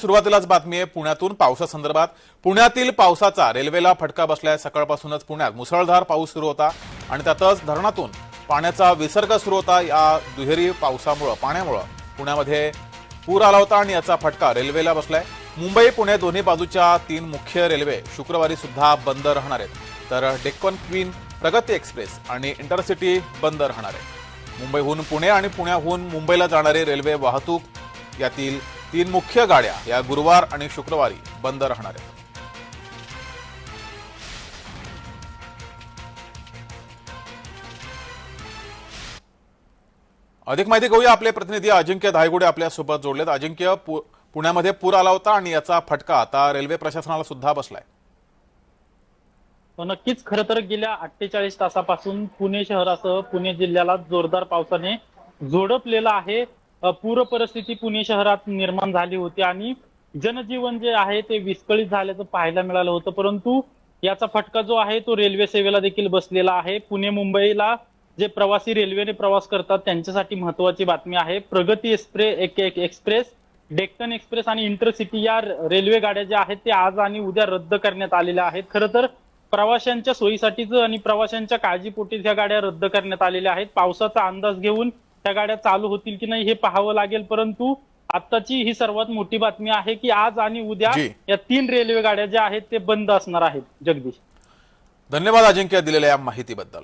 सुरुवातीलाच बातमी आहे पुण्यातून पावसासंदर्भात पुण्यातील पावसाचा रेल्वेला फटका बसलाय. सकाळपासूनच पुण्यात मुसळधार पाऊस सुरू होता आणि त्यातच धरणातून पाण्याचा विसर्ग सुरू होता या दुहेरी पावसामुळं पाण्यामुळं. पुण्यामध्ये पूर आला होता आणि याचा फटका रेल्वेला बसलाय. मुंबई पुणे दोन्ही बाजूच्या तीन मुख्य रेल्वे शुक्रवारी सुद्धा बंद राहणार आहेत. तर डेक्कन क्वीन प्रगती एक्सप्रेस आणि इंटरसिटी बंद राहणार आहे मुंबईहून पुणे आणि पुण्याहून मुंबईला जाणारी रेल्वे वाहतूक यातील तीन मुख्य गाड्या या गुरुवार आणि शुक्रवारी बंद राहणार आहेत. अधिक माहिती घेऊया आपले प्रतिनिधी अजिंक्य धायगुडे आपल्यासोबत जोडलेत. अजिंक्य पु- पुण्यामध्ये पूर आला होता आणि याचा फटका आता रेल्वे प्रशासनाला सुद्धा बसलाय. हो, नक्कीच. खरं तर गेल्या अठ्ठेचाळीस तासापासून पुणे शहरासह पुणे जिल्ह्याला जोरदार पावसाने झोडपलेलं आहे. पूर परिस्थिती पुणे शहरात निर्माण झाली होती आणि जनजीवन जे आहे ते विस्कळीत झाल्याचं पाहायला मिळालं होतं. परंतु याचा फटका जो आहे तो रेल्वे सेवेला देखील बसलेला आहे. पुणे मुंबईला जे प्रवासी रेल्वेने प्रवास करतात त्यांच्यासाठी महत्वाची बातमी आहे. प्रगती एक्सप्रे एक- एक- एक्सप्रेस डेक्कन एक्सप्रेस आणि इंटरसिटी या रेल्वे गाड्या ज्या आहेत त्या आज आणि उद्या रद्द करण्यात आलेल्या आहेत. खरं तर प्रवाशांच्या सोयीसाठीच आणि प्रवाशांच्या काळजीपोटी ह्या गाड्या रद्द करण्यात आलेल्या आहेत. पावसाचा अंदाज घेऊन त्या गाड्या चालू होतील की नाही हे पाहावं लागेल परंतु आत्ताची ही सर्वात मोठी बातमी आहे की आज आणि उद्या. या तीन रेल्वे गाड्या ज्या आहेत ते बंद असणार आहेत. जगदीश. धन्यवाद अजिंक्य दिलेल्या या माहितीबद्दल.